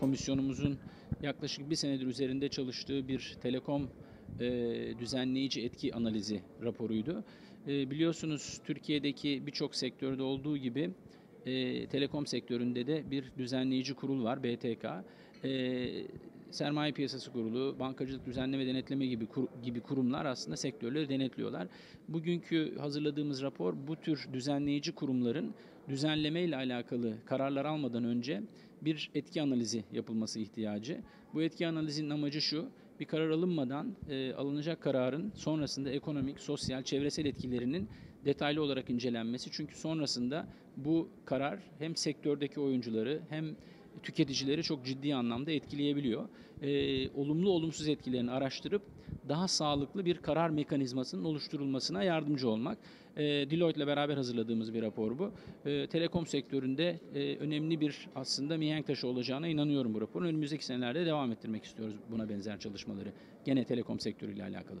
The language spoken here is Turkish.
komisyonumuzun yaklaşık bir senedir üzerinde çalıştığı bir telekom e, düzenleyici etki analizi raporuydu. E, biliyorsunuz Türkiye'deki birçok sektörde olduğu gibi e, telekom sektöründe de bir düzenleyici kurul var BTK. E, Sermaye Piyasası Kurulu, Bankacılık Düzenleme Denetleme gibi kur, gibi kurumlar aslında sektörleri denetliyorlar. Bugünkü hazırladığımız rapor bu tür düzenleyici kurumların düzenleme ile alakalı kararlar almadan önce bir etki analizi yapılması ihtiyacı. Bu etki analizinin amacı şu, bir karar alınmadan e, alınacak kararın sonrasında ekonomik, sosyal, çevresel etkilerinin detaylı olarak incelenmesi. Çünkü sonrasında bu karar hem sektördeki oyuncuları hem tüketicileri çok ciddi anlamda etkileyebiliyor. Ee, olumlu olumsuz etkilerini araştırıp daha sağlıklı bir karar mekanizmasının oluşturulmasına yardımcı olmak. Ee, Deloitte ile beraber hazırladığımız bir rapor bu. Ee, telekom sektöründe e, önemli bir aslında mihenk taşı olacağına inanıyorum bu raporun. Önümüzdeki senelerde devam ettirmek istiyoruz buna benzer çalışmaları. Gene telekom sektörüyle alakalı.